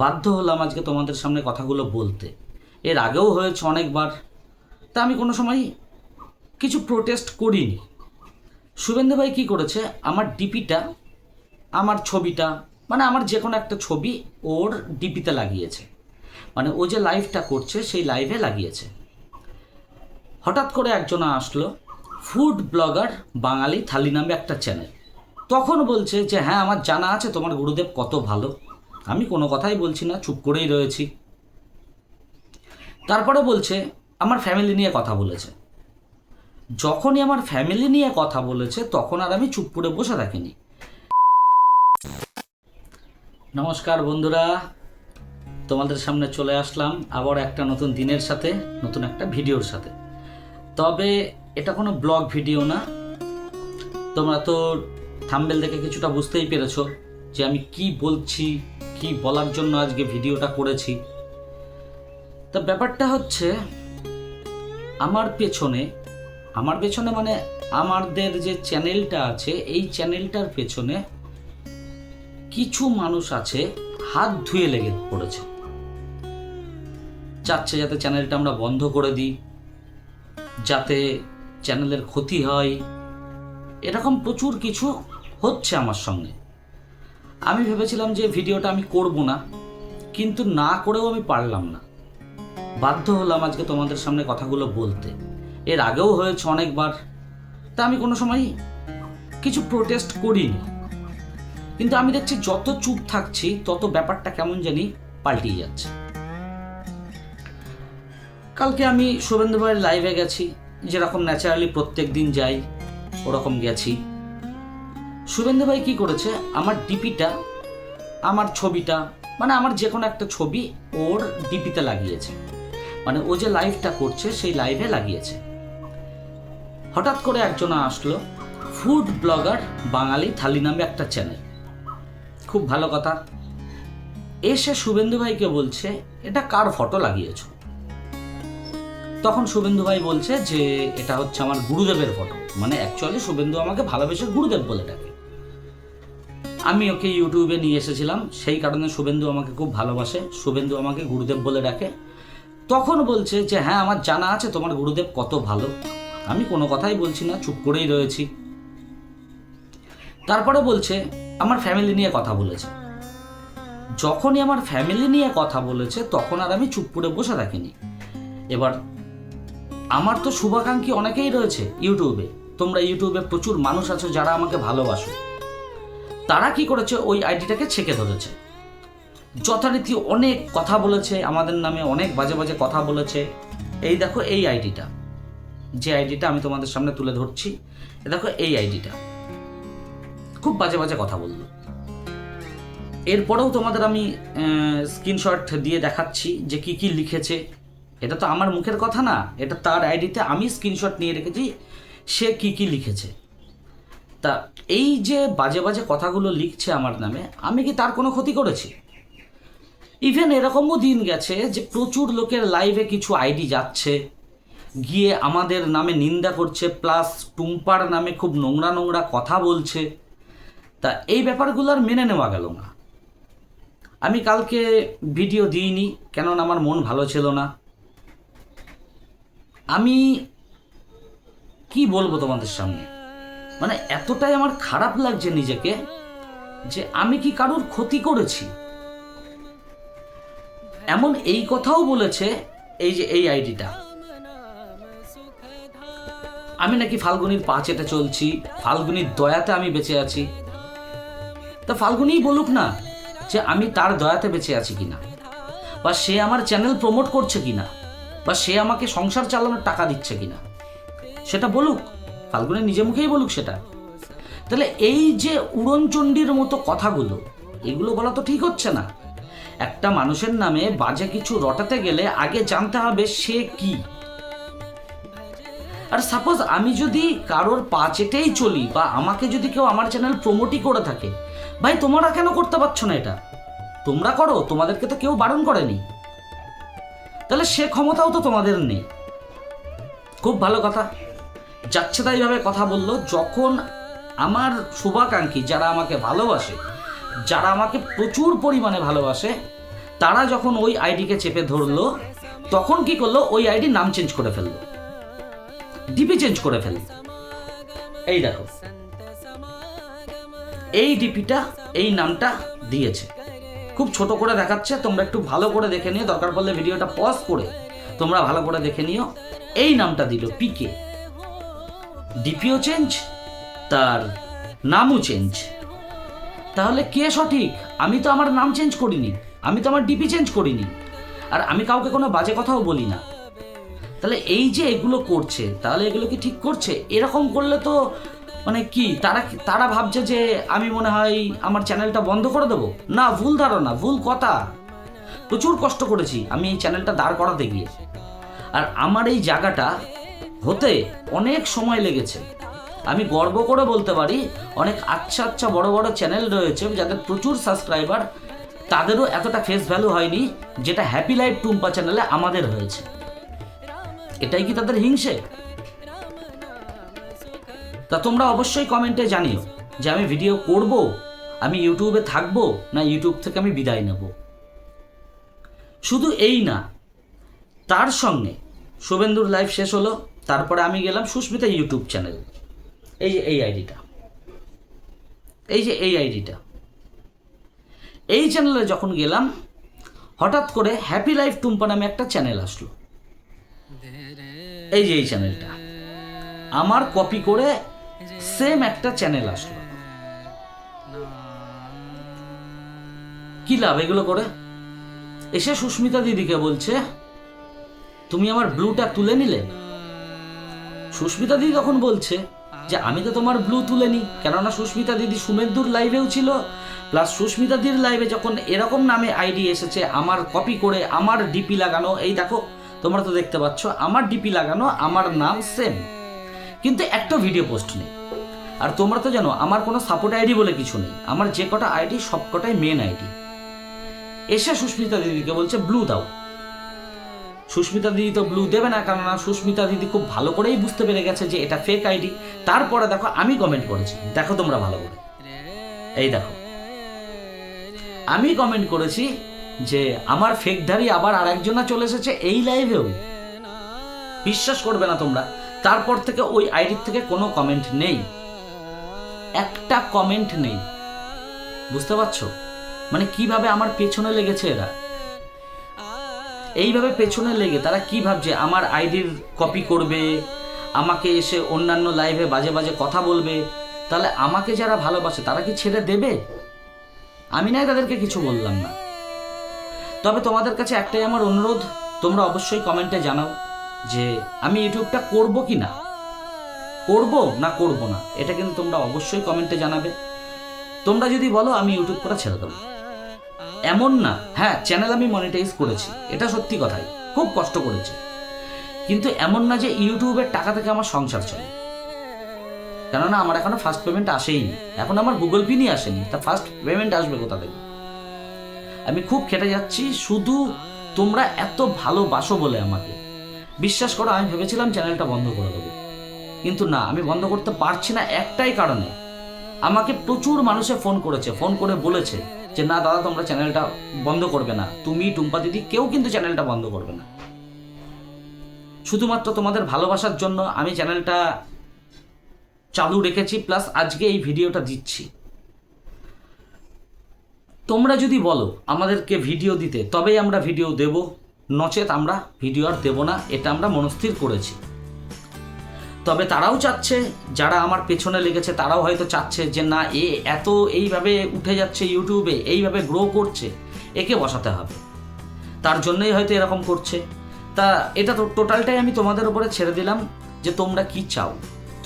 বাধ্য হলাম আজকে তোমাদের সামনে কথাগুলো বলতে। এর আগেও হয়েছে অনেকবার। তা আমি কোনো সময় কিছু প্রোটেস্ট করিনি। শুভেন্দু ভাই কী করেছে? আমার ডিপিটা আমার ছবিটা মানে আমার যে কোনো একটা ছবি ওর ডিপিতে লাগিয়েছে। মানে ও যে লাইভটা করছে, সেই লাইভে লাগিয়েছে। হঠাৎ করে একজন আসলো ফুড ব্লগার বাঙালি থালি নামে একটা চ্যানেল তখন বলছে যে হ্যাঁ আমার জানা আছে, তোমার গুরুদেব কত ভালো। আমি কোনো কথাই বলছি না, চুপ করেই রয়েছি। তারপরে বলছে, আমার ফ্যামিলি নিয়ে কথা বলেছে। যখনই আমার ফ্যামিলি নিয়ে কথা বলেছে, তখন আর আমি চুপ করে বসে থাকিনি। নমস্কার বন্ধুরা, তোমাদের সামনে চলে আসলাম আবার একটা নতুন দিনের সাথে, নতুন একটা ভিডিওর সাথে। তবে এটা কোনো ব্লগ ভিডিও না। তোমরা তো থাম্বেল দেখে কিছুটা বুঝতেই পেরেছ। যে আমি কি বলছি, কি বলার জন্য আজকে ভিডিওটা করেছি। তা ব্যাপারটা হচ্ছে, আমার পেছনে আমার পেছনে মানে আমাদের যে চ্যানেলটা আছে, এই চ্যানেলটার পেছনে কিছু মানুষ আছে, হাত ধুয়ে লেগে পড়েছে। চাচ্ছে যাতে চ্যানেলটা আমরা বন্ধ করে দিই, যাতে চ্যানেলের ক্ষতি হয়। এরকম প্রচুর কিছু হচ্ছে আমার সঙ্গে। আমি ভেবেছিলাম যে ভিডিওটা আমি করব না, কিন্তু না করেও আমি পারলাম না। বাধ্য হলাম আজকে তোমাদের সামনে কথাগুলো বলতে। এর আগেও হয়েছে অনেকবার, তা আমি কোনো সময় কিছু প্রোটেস্ট করিনি। কিন্তু আমি দেখছি যত চুপ থাকছি, তত ব্যাপারটা কেমন জানি পাল্টিয়ে যাচ্ছে। কালকে আমি শুভেন্দু ভাইয়ের লাইভে গেছি, যেরকম ন্যাচারালি প্রত্যেক দিন যাই, ওরকম গেছি। শুভেন্দু ভাই কী করেছে? আমার ডিপিটা আমার ছবিটা মানে আমার যে কোনো একটা ছবি ওর ডিপিতে লাগিয়েছে। মানে ও যে লাইভটা করছে, সেই লাইভে লাগিয়েছে। হঠাৎ করে একজন আসলো ফুড ব্লগার বাঙালি থালি নামে একটা চ্যানেল খুব ভালো কথা। এসে শুভেন্দু ভাইকে বলছে, এটা কার ফটো লাগিয়েছ? তখন শুভেন্দু ভাই বলছে যে, এটা হচ্ছে আমার গুরুদেবের ফটো মানে অ্যাকচুয়ালি শুভেন্দু আমাকে ভালোবেসে গুরুদেব বলে ডাকে। আমি ওকে ইউটিউবে নিয়ে এসেছিলাম, সেই কারণে শুভেন্দু আমাকে খুব ভালোবাসে। শুভেন্দু আমাকে গুরুদেব বলে ডাকে। তখন বলছে যে হ্যাঁ আমার জানা আছে তোমার গুরুদেব কত ভালো। আমি কোনো কথাই বলছি না, চুপ করেই রয়েছি। তারপরে বলছে, আমার ফ্যামিলি নিয়ে কথা বলেছে। যখনই আমার ফ্যামিলি নিয়ে কথা বলেছে, তখন আর আমি চুপ করে বসে থাকিনি। এবার, আমার তো শুভাকাঙ্ক্ষী অনেকেই রয়েছে ইউটিউবে। তোমরা ইউটিউবে প্রচুর মানুষ আছো যারা আমাকে ভালোবাসো। তারা কি করেছে? ওই আইডিটাকে ছেকে ধরেছে। যথারীতি অনেক কথা বলেছে, আমাদের নামে অনেক বাজে বাজে কথা বলেছে। এই দেখো এই আইডিটা। যে আইডিটা আমি তোমাদের সামনে তুলে ধরছি দেখো এই আইডিটা। খুব বাজে বাজে কথা বলল। এরপরেও তোমাদের আমি স্ক্রিনশট দিয়ে দেখাচ্ছি যে কি কি লিখেছে। এটা তো আমার মুখের কথা না, এটা তার আইডিতে আমি স্ক্রিনশট নিয়ে রেখেছি, সে কি কি লিখেছে। তা এই যে বাজে বাজে কথাগুলো লিখছে আমার নামে, আমি কি তার কোনো ক্ষতি করেছি? ইভেন এরকমও দিন গেছে যে প্রচুর লোকের লাইভে কিছু আইডি যাচ্ছে, গিয়ে আমাদের নামে নিন্দা করছে প্লাস টুম্পার নামে খুব নোংরা নোংরা কথা বলছে। তা এই ব্যাপারগুলো আর মেনে নেওয়া গেল না। আমি কালকে ভিডিও দিইনি, কেননা আমার মন ভালো ছিল না। আমি কি বলব তোমাদের সামনে? মানে এতটাই আমার খারাপ লাগছে নিজেকে যে আমি কি কারোর ক্ষতি করেছি। এমন এই কথাও বলেছে এই যে এই আইডিটা। আমি নাকি ফাল্গুনির পা চেটে চলছি, ফাল্গুনির দয়াতে আমি বেঁচে আছি। তা ফাল্গুনিই বলুক না যে আমি তার দয়াতে বেঁচে আছি কিনা, বা সে আমার চ্যানেল প্রমোট করছে কিনা, বা সে আমাকে সংসার চালানোর টাকা দিচ্ছে কিনা, সেটা বলুক। ফাল্গুনের নিজে মুখেই বলুক সেটা। তাহলে এই যে উড়নচণ্ডীর মতো কথাগুলো, এগুলো বলা তো ঠিক হচ্ছে না। একটা মানুষের নামে বাজে কিছু রটাতে গেলে আগে জানতে হবে সে কি। আর সাপোজ আমি যদি কারোর পা চেটেই চলি বা আমাকে যদি কেউ আমার চ্যানেল প্রমোটই করে থাকে, ভাই তোমরা কেন করতে পারছ না এটা? তোমরা করো, তোমাদেরকে তো কেউ বারণ করেনি। তাহলে সে ক্ষমতাও তো তোমাদের নেই। খুব ভালো কথা। যাচ্ছে তাইভাবে কথা বলল, যখন আমার শুভাকাঙ্ক্ষী যারা আমাকে ভালোবাসে, যারা আমাকে প্রচুর পরিমাণে ভালোবাসে, তারা যখন ওই আইডিকে চেপে ধরলো, তখন কি করল, ওই আইডি নাম চেঞ্জ করে ফেলল। ডিপি চেঞ্জ করে ফেলল। এই দেখো। এই ডিপিটা, এই নামটা দিয়েছে। খুব ছোট করে দেখাচ্ছে, তোমরা একটু ভালো করে দেখে নিও, দরকার পড়লে ভিডিওটা পজ করে তোমরা ভালো করে দেখে নিও। এই নামটা দিল পিকে ডিপিও চেঞ্জ? তার নামও চেঞ্জ। তাহলে কে সঠিক? আমি তো আমার নাম চেঞ্জ করিনি। আমি তো আমার ডিপি চেঞ্জ করিনি। আর আমি কাউকে কোনো বাজে কথাও বলি না। তাহলে এই যে এগুলো করছে, তাহলে এগুলো কি ঠিক করছে? এরকম করলে তো মানে কি, তারা তারা ভাবছে যে আমি মনে হয় আমার চ্যানেলটা বন্ধ করে দেবো? না, ভুল ধারণা, ভুল কথা। প্রচুর কষ্ট করেছি আমি এই চ্যানেলটা দাঁড় করাতে গিয়ে। আর আমার এই জায়গাটা হতে অনেক সময় লেগেছে। আমি গর্ব করে বলতে পারি, অনেক আচ্ছা আচ্ছা বড় বড় চ্যানেল রয়েছে যাদের প্রচুর সাবস্ক্রাইবার তাদেরও এতটা ফেস ভ্যালু হয়নি যেটা হ্যাপি লাইফ টুম্পা চ্যানেলে আমাদের হয়েছে। এটাই কি তাদের হিংসে? তা তোমরা অবশ্যই কমেন্টে জানিও যে আমি ভিডিও করব, আমি ইউটিউবে থাকব না ইউটিউব থেকে আমি বিদায় নেব। শুধু এই না, তার সঙ্গে শুভেন্দুর লাইভ শেষ হলো। তারপরে আমি গেলাম সুস্মিতা ইউটিউব চ্যানেল। এই যে এই আইডিটা। এই যে এই আইডিটা। এই চ্যানেলে যখন গেলাম, হঠাৎ করে হ্যাপি লাইফ টুম্পা নামে একটা চ্যানেল আসলো। এই যে এই চ্যানেলটা। আমার কপি করে সেম একটা চ্যানেল আসলো। কি লাভ এগুলো করে? এসে সুস্মিতা দিদিকে বলছে, তুমি আমার ব্লুটা তুলে নিলে? সুস্মিতা দিদি তখন বলছে যে, আমি তো তোমার ব্লু তুলে নি কেননা সুস্মিতা দিদি সুমেন্দুর লাইভেও ছিল। প্লাস সুস্মিতা দিদির লাইভে যখন এরকম নামে আইডি এসেছে, আমার কপি করে আমার ডিপি লাগানো, এই দেখো, তোমরা তো দেখতে পাচ্ছ, আমার ডিপি লাগানো, আমার নাম সেম কিন্তু একটা ভিডিও পোস্ট নেই। আর তোমরা তো জানো, আমার কোনো সাপোর্ট আইডি বলে কিছু নেই। আমার যে কটা আইডি সব কটাই মেন আইডি এসে সুস্মিতা দিদিকে বলছে ব্লু দাও। সুস্মিতা দিদি তো ব্লু দেবে না, কেননা সুস্মিতা দিদি খুব ভালো করেই বুঝতে পেরে গেছে যে এটা ফেক আইডি তারপরে দেখো, আমি কমেন্ট করেছি। দেখো তোমরা ভালো করে। এই দেখো। আমি কমেন্ট করেছি যে আমার ফেকধারী আবার আর একজনা চলে এসেছে এই লাইভেও বিশ্বাস করবে না তোমরা। তারপর থেকে ওই আইডির থেকে কোনো কমেন্ট নেই। একটা কমেন্ট নেই। বুঝতে পারছ? মানে কীভাবে আমার পেছনে লেগেছে এরা? এইভাবে পেছনে লেগে তারা কি ভাবছে? আমার আইডির কপি করবে, আমাকে এসে অন্যান্য লাইভে বাজে বাজে কথা বলবে, তাহলে আমাকে যারা ভালোবাসে তারা কি ছেড়ে দেবে? আমি নাই তাদেরকে কিছু বললাম না। তবে তোমাদের কাছে একটাই আমার অনুরোধ, তোমরা অবশ্যই কমেন্টে জানাও যে আমি ইউটিউবটা করব কি না। করব না করব না, এটা কিন্তু তোমরা অবশ্যই কমেন্টে জানাবে। তোমরা যদি বলো, আমি ইউটিউব করা ছেড়ে দেবো। এমন না। হ্যাঁ চ্যানেল আমি মনিটাইজ করেছি। এটা সত্যি কথাই। খুব কষ্ট করেছি। কিন্তু এমন না যে ইউটিউবের টাকা থেকে আমার সংসার চলে। কেননা আমার এখনও ফার্স্ট পেমেন্ট আসেইনি এখন আমার গুগল পিনই আসেনি। তা ফার্স্ট পেমেন্ট আসবে কোথা থেকে? আমি খুব খেটে যাচ্ছি। শুধু তোমরা এত ভালোবাসো বলে আমাকে। বিশ্বাস করো, আমি ভেবেছিলাম চ্যানেলটা বন্ধ করে দেবো। কিন্তু না, আমি বন্ধ করতে পারছি না একটাই কারণে। আমাকে প্রচুর মানুষে ফোন করেছে। ফোন করে বলেছে। যে, না, দাদা, তোমরা চ্যানেলটা বন্ধ করবে না। তুমি, টুম্পা দিদি, কেউ কিন্তু চ্যানেলটা বন্ধ করবে না। শুধুমাত্র তোমাদের ভালোবাসার জন্য আমি চ্যানেলটা চালু রেখেছি, প্লাস আজকে এই ভিডিওটা দিচ্ছি। তোমরা যদি বলো আমাদেরকে ভিডিও দিতে, তবেই আমরা ভিডিও দেব। নচেত আমরা ভিডিও আর দেব না, এটা আমরা মনস্থির করেছি। তবে তারাও চাচ্ছে, যারা আমার পেছনে লেগেছে তারাও হয়তো চাচ্ছে যে না, এ এত এইভাবে উঠে যাচ্ছে ইউটিউবে, এইভাবে গ্রো করছে, একে বসাতে হবে। তার জন্যই হয়তো এরকম করছে। তা এটা তো টোটালটাই আমি তোমাদের উপরে ছেড়ে দিলাম যে তোমরা কি চাও।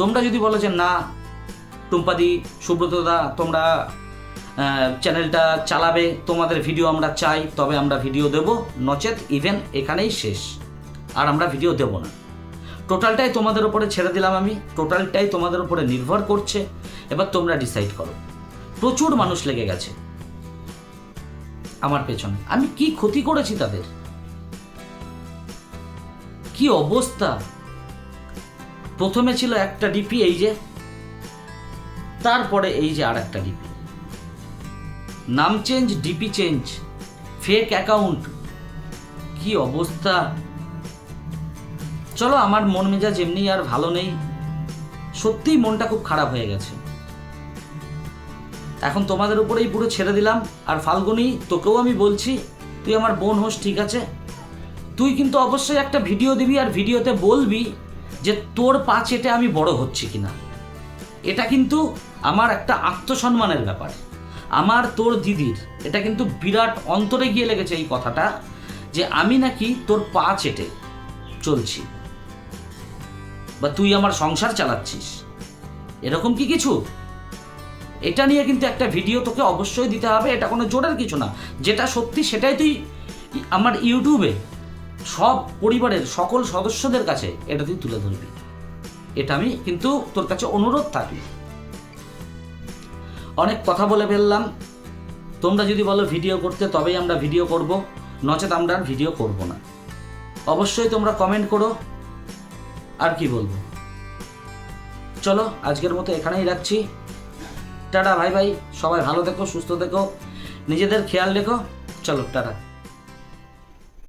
তোমরা যদি বলো যে না, টুম্পাদি সুব্রতদা তোমরা চ্যানেলটা চালাবে, তোমাদের ভিডিও আমরা চাই, তবে আমরা ভিডিও দেব, নচেত ইভেন এখানেই শেষ। আর আমরা ভিডিও দেব না। টোটালটাই তোমাদের উপরে ছেড়ে দিলাম আমি, টোটালটাই তোমাদের উপরে নির্ভর করছে। এবার তোমরা ডিসাইড করো। প্রচুর মানুষ লেগে গেছে আমার পেছনে। আমি কি ক্ষতি করেছি তাদের? কি অবস্থা? প্রথমে ছিল একটা ডিপি এই যে। তারপরে এই যে আর একটা ডিপি নাম change DP change fake account কি অবস্থা? চলো, আমার মন মেজাজ এমনি আর ভালো নেই। সত্যিই মনটা খুব খারাপ হয়ে গেছে। এখন তোমাদের উপরেই পুরো ছেড়ে দিলাম। আর ফাল্গুনি, তোকেও আমি বলছি, তুই আমার বোন হোস, ঠিক আছে? তুই কিন্তু অবশ্যই একটা ভিডিও দিবি আর ভিডিওতে বলবি যে তোর পা চেটে আমি বড় হচ্ছি কিনা। এটা কিন্তু আমার একটা আত্মসম্মানের ব্যাপার। আমার, তোর দিদির, এটা কিন্তু বিরাট অন্তরে গিয়ে লেগেছে এই কথাটা যে আমি নাকি তোর পা চেটে চলছি। বা তুই আমার সংসার চালাচ্ছিস। এরকম কি কিছু? এটা নিয়ে কিন্তু একটা ভিডিও তোকে অবশ্যই দিতে হবে, এটা কোনো জোরের কিছু না। যেটা সত্যি সেটাই তুই আমার ইউটিউবে সব পরিবারের সকল সদস্যদের কাছে এটা তুই তুলে ধরবি। এটা আমি কিন্তু তোর কাছে অনুরোধ থাকবে। অনেক কথা বলে ফেললাম। তোমরা যদি বলো ভিডিও করতে, তবেই আমরা ভিডিও করব, নচেত আমরা আর ভিডিও করব না। অবশ্যই তোমরা কমেন্ট করো। আর কি বলব? চলো, আজকের মতো এখানেই রাখছি। টাটা, ভাই ভাই, সবাই ভালো থেকো, সুস্থ থেকো। নিজেদের খেয়াল রেখো। চলো, টাটা।